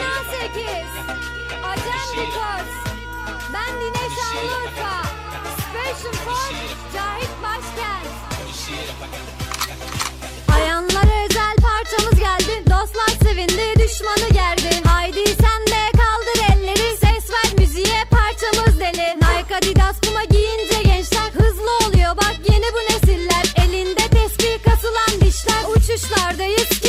18 Acem Dikos Ben Dineş Şanlıurfa Special Force Cahit Başkent. Ayanlara özel parçamız geldi. Dostlar sevindi düşmanı gerdi. Haydi sen de kaldır elleri. Ses ver müziğe parçamız deli. Nike Adidas Puma giyince gençler Hızlı oluyor. Bak yeni bu nesiller. Elinde tespih kasılan dişler. Uçuşlardayız.